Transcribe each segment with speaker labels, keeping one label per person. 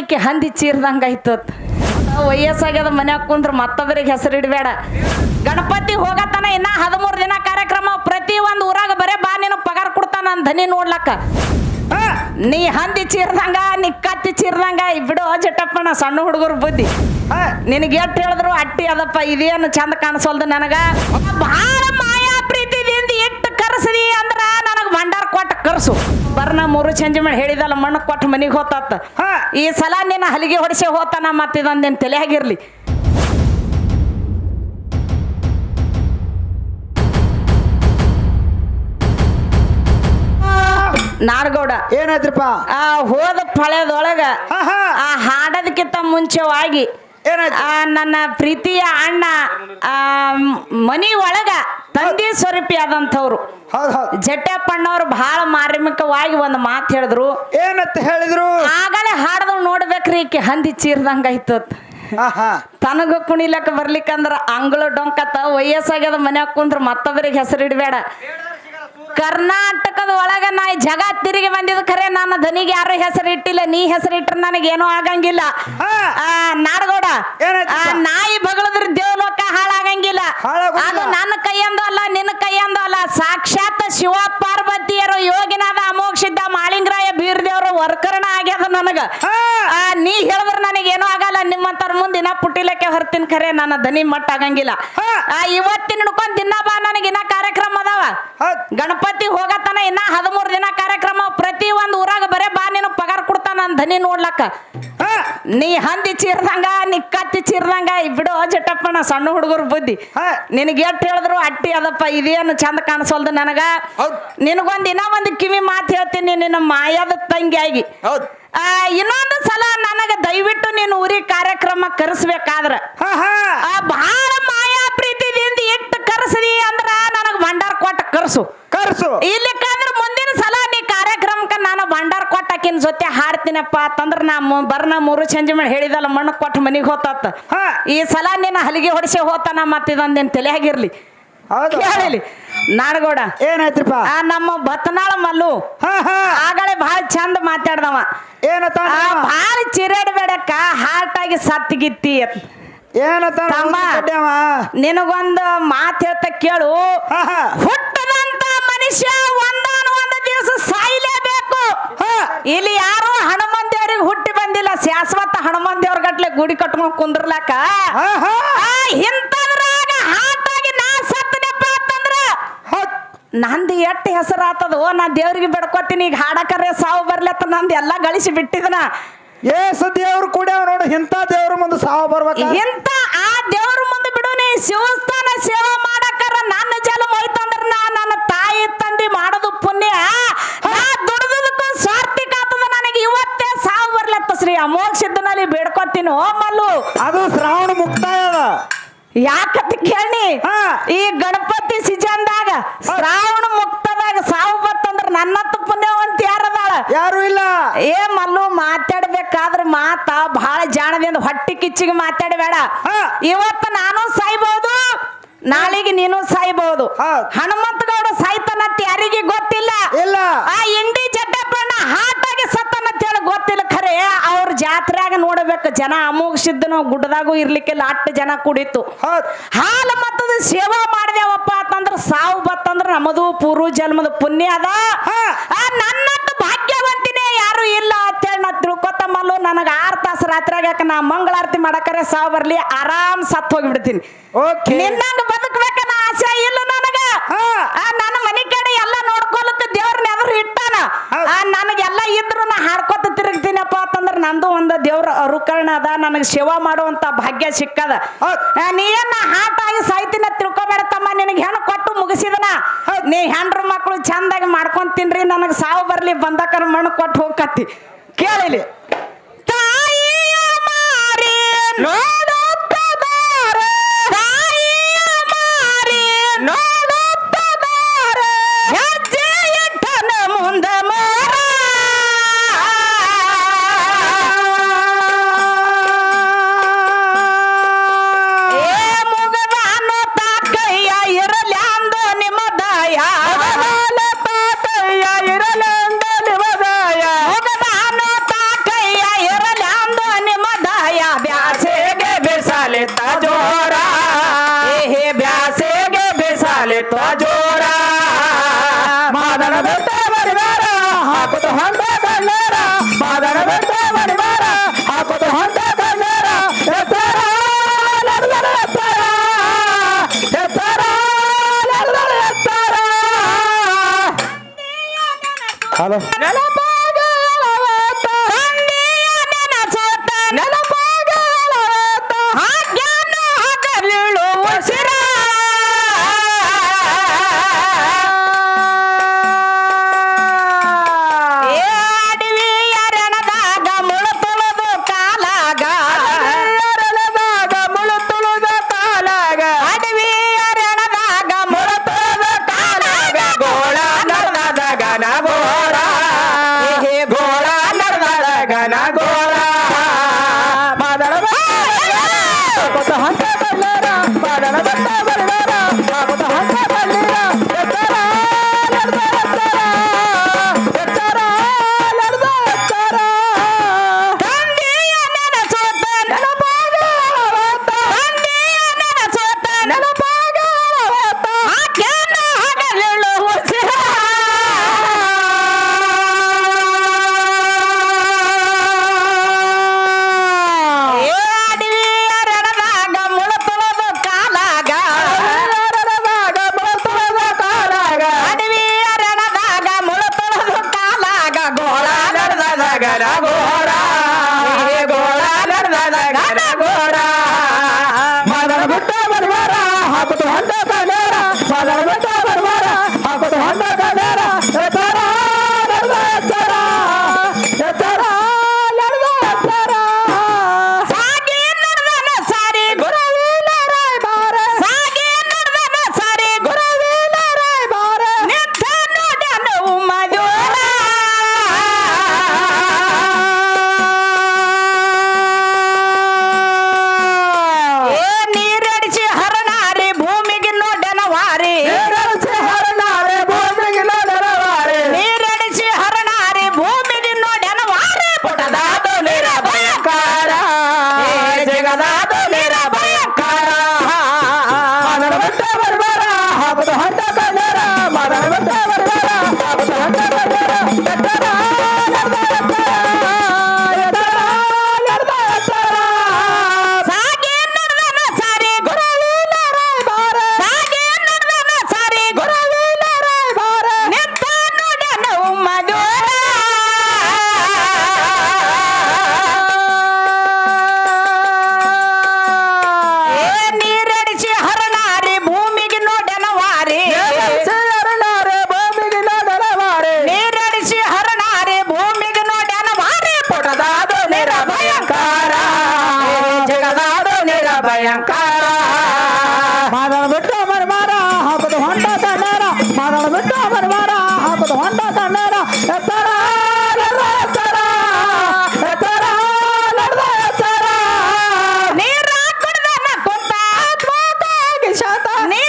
Speaker 1: ಈಕಿ ಹಂದಿ ಚೀರ್ದಂಗ ಆಯ್ತತ್ ವಯಸ್ಸಾಗ್ಯದ ಮನ್ಯಾಗ ಕುಂದ್ರ ಮತ್ತೊಬ್ಬರಿಗೆ ಹೆಸರು ಇಡಬೇಡ. ಗಣಪತಿ ಹೋಗತನ ಇನ್ನ ಹದಿಮೂರು ದಿನ ಕಾರ್ಯಕ್ರಮ ಪ್ರತಿ ಒಂದು ಊರಾಗ ಬರೇ ಬಾ ನೀನು ಪಗಾರ ಕೊಡ್ತಾನ ನನ್ ಧನಿ ನೋಡ್ಲಕ್ಕ. ನೀ ಹಂದಿ ಚೀರ್ದಂಗ ನೀ ಕತ್ತಿ ಚೀರ್ದಂಗ ಇಬ್ಬಿಡು ಬಿಡು ಜಟಪ್ಪನ ಸಣ್ಣ ಹುಡುಗರು ಬುದ್ಧಿ. ನಿನಗೆ ಎಷ್ಟು ಹೇಳಿದ್ರು ಅಟ್ಟಿ ಅದಪ್ಪ ಇದೇನು ಚಂದ ಕಾಣಿಸೋಲ್ದು ನನಗ. ಬಹಳ ಮೂರು ಚಂಜಿ ಮಾಡಿ ಹೇಳಿದಲ್ಲ ಮಣ್ಣು ಕೊಟ್ಟು ಮನಿಗೆ ಹೋತಾತ ಈ ಸಲ ನಿನ್ನ ಹಲಿಗೆ ಹೊಡಿಸಿ ಹೋತಾನ ಮತ್ತಿದೊಂದು ನಿನ್ನ ತಲೆಯಾಗಿರ್ಲಿ ನಾಡಗೌಡ.
Speaker 2: ಏನಾಯ್ತ್ರಪ್ಪ?
Speaker 1: ಆ ಹೋದ ಫಳೆದೊಳಗ ಆ ಹಾಡೋದಕ್ಕಿಂತ ಮುಂಚೆವಾಗಿ ಆ, ನನ್ನ ಪ್ರೀತಿಯ ಅಣ್ಣ ಆ, ಮನಿ ಒಳಗ ತಂದೆ ಸ್ವರೂಪಿ ಆದಂಥವ್ರು.
Speaker 2: ಹೌದ್
Speaker 1: ಜಟ್ಟಪ್ಪಣ್ಣವ್ರು ಬಹಳ ಮಾರ್ಮಿಕವಾಗಿ ಒಂದು ಮಾತು ಹೇಳಿದ್ರು.
Speaker 2: ಏನಂತ ಹೇಳಿದ್ರು?
Speaker 1: ಆಗಲೇ ಹಾಡ್ದು ನೋಡ್ಬೇಕ್ರಿ ಈಕೆ ಹಂದಿ ಚೀರ್ದಂಗ
Speaker 2: ಆಯ್ತು
Speaker 1: ತನಗ ಕುಣಿಲಕ್ಕ ಬರ್ಲಿಕ್ಕಂದ್ರ ಅಂಗಳ ಡೊಂಕತ್ತ ವಯಸ್ಸಾಗ್ಯದ ಮನ್ಯಾಗ ಕುಂದ್ರ ಮತ್ತೊಬ್ಬರಿಗೆ ಹೆಸರು ಇಡಬೇಡ. ಕರ್ನಾಟಕದ ಒಳಗೆ ನಾ ಜಗ ತಿರುಗಿ ಬಂದಿದ ಖರೆ ನನ್ನ ಧನಿಗೆ ಯಾರು ಹೆಸರು ಇಟ್ಟಿಲ್ಲ ನೀ ಹೆಸರು ಇಟ್ರೆ ನನಗೇನು ಆಗಂಗಿಲ್ಲ. ಆ ನಾಡಗೌಡ
Speaker 2: ಏನಾಯ್ತು
Speaker 1: ಆ ನಾಯಿ ಬಗಳದ್ರ ದೇವಲೋಕ ಹಾಳಾಗಂಗಿಲ್ಲ.
Speaker 2: ಹಾಳಾಗೋದಿಲ್ಲ.
Speaker 1: ಅದು ನನ್ನ ಕೈಯಂದು ಅಲ್ಲ ನಿನ್ನ ಕೈಯಂದು ಅಲ್ಲ ಸಾಕ್ಷಾತ್ ಶಿವ ಪಾರ್ವತಿಯರು ಯೋಗಿನಾದ ಅಮೋಕ್ಷಿದ್ದ ಮಾಳಿಂಗರಾಯ ಬೀರ್ದೇವರು ವರ್ಕರಣ ಆಗ್ಯದ ನನಗ. ಆ ನೀ ಹೇಳಿದ್ರ ಏನೂ ಆಗಲ್ಲ. ನಿಮ್ಮಂತರ ಮುಂದಿನ ಪುಟ್ಟಿಲಕ್ಕೆ ಹೊರ್ತಿನ ಖರೆ. ನನ್ನ ದನಿ ಮಟ್ಟ ಆಗಂಗಿಲ್ಲ.
Speaker 2: ಹಾ.
Speaker 1: ಆ ಇವತ್ತಿನ ಹಿಡ್ಕೊಂಡ್ ದಿನ ಬಾ ನನಗಿನ್ನ ಕಾರ್ಯಕ್ರಮ ಅದಾವ.
Speaker 2: ಹೌದ್.
Speaker 1: ಗಣಪತಿ ಹೋಗತನ ಇನ್ನ ಹದಿಮೂರು ದಿನ ಕಾರ್ಯಕ್ರಮ. ಪ್ರತಿ ಒಂದು ಊರಾಗ ಬರೇ ಬಾ ನೀನು. ಪಗಾರ ಕೊಡ್ತಾನ. ನನ್ ಧನಿ ನೋಡ್ಲಕ್ಕ.
Speaker 2: ಹಾ?
Speaker 1: ನೀ ಹಂದಿ ಚೀರ್ದಂಗ ನೀ ಕತ್ತಿ ಚೀರ್ದಂಗ ಇಬ್ಬಿಡು ಬಿಡು ಜಟಪ್ಪನ ಸಣ್ಣ ಹುಡುಗರು ಬುದ್ಧಿ.
Speaker 2: ಹಾ.
Speaker 1: ನಿನಗೆ ಎಷ್ಟು ಹೇಳಿದ್ರು ಅಟ್ಟಿ ಅದಪ್ಪ ಇದೇನು ಚಂದ ಕಾಣಿಸೋಲ್ದು ನನಗ? ನಿನಗೊಂದು ಇನ್ನೂ ಒಂದು ಕಿವಿ ಮಾತು ಹೇಳ್ತೀನಿ ನಿನ್ನ ಮಾಯದ ತಂಗಿಯಾಗಿ.
Speaker 2: ಹೌದ್.
Speaker 1: ಆ, ಇನ್ನೊಂದು ಸಲ ನನಗೆ ದಯವಿಟ್ಟು ನೀನು ಉರಿ ಕಾರ್ಯಕ್ರಮ ಕರೆಸ್ಬೇಕಾದ್ರ. ಬಹಳ ಮಾಯಾ ಪ್ರೀತಿದಿಂದ ಎಟ್ಟು ಕರೆಸಿದಿ ಅಂದ್ರ ನನಗೆ ಭಂಡಾರ ಕೊಟ್ಟ ಕರ್ಸು.
Speaker 2: ಕರ್ಸು.
Speaker 1: ನೀ ಕಾರ್ಯಕ್ರಮಕ್ಕೆ ನಾನು ಭಂಡಾರ ಕೊಟ್ಟಾಕಿನ ಜೊತೆ ಹಾಡ್ತೀನಪ್ಪ ಅಂತಂದ್ರ ನಾ ಬರ್ನ ಮೂರು ಚಂಜಿ ಮೇಲೆ ಹೇಳಿದಲ್ಲ ಮಣ್ಣು ಕೊಟ್ಟು ಮನೆಗೆ
Speaker 2: ಹೋತತ್ತ
Speaker 1: ಈ ಸಲ ನಿನ್ನ ಹಲಿಗೆ ಹೊಡಿಸಿ ಹೋತಾನ ಮತ್ತಿದೊಂದು ನಿನ್ನ ತಲೆಯಾಗಿರ್ಲಿ.
Speaker 2: ಹೌದು.
Speaker 1: ಕೇಳಿಲಿ. ನಾಡಗೌಡ.
Speaker 2: ಏನಾಯ್ತ್ರಪ್ಪ?
Speaker 1: ಆ ನಮ್ಮ ಬತ್ನಾಳ ಮಲ್ಲು.
Speaker 2: ಹಾ ಹಾ.
Speaker 1: ಆಗಲೇ ಬಹಳ ಚಂದ ಮಾತಾಡ್ದವ. ಏನತ ಭಾಳ ಚಿರಾಡ್ಬೇಡಕ್ಕ ಹಾರ್ಟ್ ಆಗಿ ಸತ್ತಿಗಿತ್ತಿ. ನಿನಗೊಂದು ಮಾತು ಹೇಳ್ತ ಕೇಳು. ಹುಟ್ಟದಂತ ಮನುಷ್ಯ ಒಂದಾನ ಒಂದು ದಿವಸ ಇಲ್ಲಿ ಯಾರು ಹನುಮನ್ ದೇವ್ರಿಗೆ ಹುಟ್ಟಿ ಬಂದಿಲ್ಲ. ಶಾಶ್ವತ ಹನುಮನ್ ದೇವ್ರ ಗಟ್ಲೆ ಗುಡಿ ಕಟ್ಕೊಂಡ್ ಕುಂದ್ರಲಾಕ
Speaker 2: ಹಾ ಹಾ.
Speaker 1: ಆ, ಇಂಥದ್ರಾಗ ಹಾರ್ಟ್ ಆಗಿ ನಾ ಸತ್ತನಪ್ಪ ಅಂತಂದ್ರ
Speaker 2: ಹೌದ್.
Speaker 1: ನಂದು ಎಷ್ಟು ಹೆಸರು ಆತದ ಓ ನಾ ದೇವ್ರಿಗೆ ಬೆಡ್ಕೋತೀನಿ ಈಗ ಹಾಡಕರೆ ಸಾವು ಬರ್ಲತ್ತ ನಂದು ಎಲ್ಲಾ ಗಳಿಸಿ ಬಿಟ್ಟಿದನ.
Speaker 2: ಏಸು ದೇವ್ರು ಕೂಡ ನೋಡು ಇಂಥ ದೇವ್ರ ಮುಂದೆ ಸಾವು ಬರ್ಬೇಕು?
Speaker 1: ಇಂಥ ಆ ದೇವ್ರ ಮುಂದೆ ಬಿಡು ನೀ ಶಿವಸ್ಥಾನ ಸೇವೆ ಮಾಡಕರ ನನ್ನ ಜನ್ಮ ಹೋಯ್ತಂದ್ರ ನಾ ನನ್ನ ತಾಯಿ ತಂದೆ ಮಾಡೋದು ಪುಣ್ಯ ನಾ ದುಡ್ದದಕ್ಕೂ ಸ್ವಾರ್ಥಿಕ ಆತದ ನನಗೆ ಇವತ್ತೇ ಸಾವು ಬರ್ಲತ್ತ ಶ್ರೀ ಅಮೋಘ ಮಲ್ಲು.
Speaker 2: ಅದು ಶ್ರಾವಣ ಮುಕ್ತಾಯ ಅದ.
Speaker 1: ಯಾಕಂತ ಕೇಳಿ
Speaker 2: ಹಾ.
Speaker 1: ಈ ಗಣಪತಿ ಸಿಜನ್ದಾಗ ಶ್ರಾವಣ ಮುಕ್ತದಾಗ ಸಾವು ಬತ್ತಂದ್ರ ನನ್ನ ಪುಣ್ಯವಂತ ಯಾರದಾಳ?
Speaker 2: ಯಾರು ಇಲ್ಲ.
Speaker 1: ಏ ಮಲ್ಲು ಮಾತಾಡ್ಬೇಕಾದ್ರ ಮಾತ ಬಹಳ ಜಾಣದಿಂದ ಹೊಟ್ಟಿ ಕಿಚ್ಚಿಗೆ ಮಾತಾಡಬೇಡ.
Speaker 2: ಹಾ.
Speaker 1: ಇವತ್ತು ನಾನು ಸಾಯ್ಬಹುದು ನಾಳೆಗೆ ನೀನು ಸಾಯ್ಬಹುದು
Speaker 2: ಹೌದ್.
Speaker 1: ಹನುಮಂತ ಗೌಡ ಸಾಯ್ತಾನಂತ ಯಾರಿಗೆ ಗೊತ್ತಿಲ್ಲ?
Speaker 2: ಇಲ್ಲ.
Speaker 1: ಆ ಇಂಡಿ ಜಡ್ಡಪ್ಪಣ್ಣ ಹಾಟಾಗಿ ಸತ್ತನಂತ ಹೇಳಿ ಗೊತ್ತಿಲ್ಲ ಖರೆ ಅವ್ರ ಜಾತ್ರೆಯಾಗ ನೋಡಬೇಕು ಜನ ಅಮೋಘ ಸಿದ್ದನು ಗುಡ್ಡದಾಗೂ ಇರ್ಲಿಕ್ಕಿಲ್ಲ ಅಟ್ಟು ಜನ ಕುಡಿತು ಹಾಲು ಮತ್ತದ ಸೇವಾ ಮಾಡಿದೆವಪ್ಪ ಅಂತಂದ್ರ ಸಾವು ಬತ್ತಂದ್ರ ನಮ್ಮದು ಪೂರ್ವ ಜನ್ಮದ ಪುಣ್ಯ ಅದ. ನನ್ನ ಭಾಗ್ಯವಂತಿನೇ ಯಾರು ಇಲ್ಲ ಅಂತೇಳಿ ನಾ ತಿಳ್ಕೊತ ಮಲ್ಲು ಆರ್ ಆರು ತಾಸು ರಾತ್ರಿಯಾಗ ನಾ ಮಂಗಳಾರತಿ ಮಾಡಕರೆ ಸಾವು ಬರ್ಲಿ ಆರಾಮ್ ಸತ್ ಹೋಗಿಬಿಡ್ತೀನಿ. ನಿನ್ನಂಗ ಬದುಕ್ಬೇಕನ್ನ ಆಸೆ ಇಲ್ಲ ನನಗ. ನನ್ನ ಮನೆ ಕಡೆ ಎಲ್ಲ ನೋಡ್ಕೊಳಕ್ ದೇವ್ರನ್ನ ಎದುರು ಇಟ್ಟಾನ
Speaker 2: ಹೌದ್.
Speaker 1: ಆ ನನಗೆಲ್ಲ ಇದ್ರು ನಾ ಹಾಡ್ಕೊತ ತಿರುಗ್ತೀನಪ್ಪ ಅಂತಂದ್ರೆ ನಂದು ಒಂದು ದೇವ್ರ ರುಕರ್ಣ ಅದ ನನಗೆ ಸೇವಾ ಮಾಡುವಂತ ಭಾಗ್ಯ ಸಿಕ್ಕದ. ನೀ ಏನ ಹಾಟ್ ಆಗಿ ಸಾಯ್ತಿನ ತಿಳ್ಕೊಬೇಡ ತಮ್ಮ ನಿನಗೆ ಹೆಣ್ಣು ಕೊಟ್ಟು ಮುಗಿಸಿದನ. ನೀ ಹೆಂಡ್ರ ಮಕ್ಕಳು ಚಂದಾಗಿ ಮಾಡ್ಕೊಂಡ್ ತಿನ್ರಿ ನನಗೆ ಸಾವು ಬರ್ಲಿ ಬಂದಕ್ಕ ಮಣ್ಣು ಕೊಟ್ಟು ಹೋಗ್ಕತ್ತಿ. ಕೇಳಿಲಿ. ತಾಯಿ ಮಾರಿ ಹಲೋ ಭಯಂಕರ. ಮಾದಳ ಬಿಟ್ಟು ಮರ ಮಾರ ಹಬ್ಬದ ಹೊಂಟ ಸಣ್ಣರ ಮಾದಳ ಬಿಟ್ಟು ಮರ ಮಾರ ಹಬ್ಬದ ಹೊಂಟ ಸಣ್ಣರ ಎತ್ತರ.
Speaker 3: ನೀರ ಕುಡ್ದ ಕುಂತ
Speaker 1: ಶಾತ
Speaker 3: ನೀ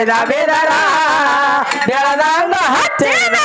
Speaker 3: ಹಚ್ಚಿದ ಬಿದರ ಬೆಳದಂಗ ಹಚ್ಚಿದ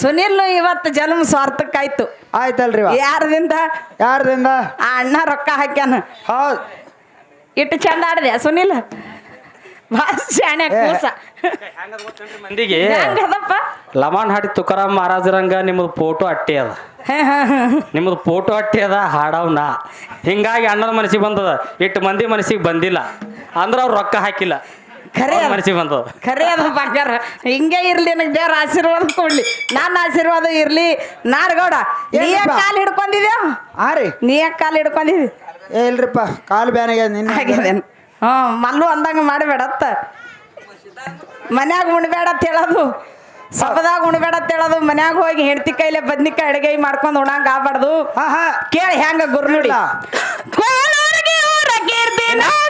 Speaker 1: ಸುನಿಲ್ ಇವತ್ತು ಜನ್ಮ ಸ್ವಾರ್ಥಕ್ಕಾಯ್ತು.
Speaker 3: ಆಯ್ತಲ್ರಿ ಯಾರದಿಂದ
Speaker 1: ಯಾರದಿಂದ?
Speaker 3: ಯಾರ್ದಿಂದ?
Speaker 1: ಆ ಅಣ್ಣ ರೊಕ್ಕ ಹಾಕ್ಯಾನ.
Speaker 3: ಹೌದು.
Speaker 1: ಇಟ್ಟು ಚಂದ ಆಡದೆ. ಸುನಿಲ್ ಭಾಳ ಶಾಣೆ
Speaker 3: ಏ.
Speaker 1: ಕೂಸ.
Speaker 2: ಮಂದಿಗೆ
Speaker 1: ಹೆಂಗದಪ್ಪ?
Speaker 2: ಲಮಾನ್ ಹಾಡಿ ತುಕಾರಾಮ್ ಮಹಾರಾಜರಂಗ ನಿಮ್ಮದು ಫೋಟೋ ಅಟ್ಟಿ ಅದ. ನಿಮ್ಮದು ಫೋಟೋ ಅಟ್ಟಿ ಅದ ಹಾಡವ್ ನಾ ಹಿಂಗಾಗಿ ಅಣ್ಣನ ಮನಸ್ಸಿಗೆ ಬಂದದ. ಇಟ್ಟು ಮಂದಿ ಮನಸ್ಸಿಗೆ ಬಂದಿಲ್ಲ. ಅಂದ್ರೆ ಅವ್ರು ರೊಕ್ಕ ಹಾಕಿಲ್ಲ.
Speaker 1: ಖರೆ.
Speaker 2: ಮನಸ್ಸಿಗೆ ಬಂದದ
Speaker 1: ಖರೆ ಅದ ಬಂಗಾರ ಹಿಂಗೆ ಇರ್ಲಿ ನನಗೆ ದೇವ್ರ ಆಶೀರ್ವಾದ ಕೊಡ್ಲಿ. ನನ್ನ ಆಶೀರ್ವಾದ ಇರ್ಲಿ. ನಾರಗೌಡ ನೀ ಯಾಕ್
Speaker 3: ಕಾಲು
Speaker 1: ಕಾಲ್ ಹಿಡ್ಕೊಂಡಿದ್ಯಾ?
Speaker 3: ಆ ರೀ.
Speaker 1: ನೀ ಯಾಕೆ ಕಾಲ್ ಹಿಡ್ಕೊಂಡಿದ್ದಿ
Speaker 3: ಏ ಇಲ್ರಿಪ್ಪ ಕಾಲು ಬ್ಯಾನಿಗೆ ನಿನ್ನ.
Speaker 1: ಹ್ಮ ಹ್ಞೂ ಮಲ್ಲು ಅಂದಂಗ ಮಾಡಬೇಡತ್ತ. ಮನ್ಯಾಗ ಉಣ್ಬೇಡ ಅಂತ ಹೇಳೋದು. ಸಪದಾಗ ಉಣ್ಬೇಡ ಅಂತ ಹೇಳೋದು. ಮನ್ಯಾಗ ಹೋಗಿ ಹೆಂಡತಿ ಕೈಲೆ ಬದ್ನಿಕಾಯಿ ಅಡಿಗೆ ಮಾಡ್ಕೊಂಡು ಉಣಂಗ ಆಗ್ಬಾರ್ದು.
Speaker 3: ಹಾ ಹಾ
Speaker 1: ಕೇಳಿ ಹೆಂಗ ಗುರು ನೋಡಿ
Speaker 3: ಇಲ್ಲ.
Speaker 1: ಊರ ಕೀರ್ತಿ ನಾಡ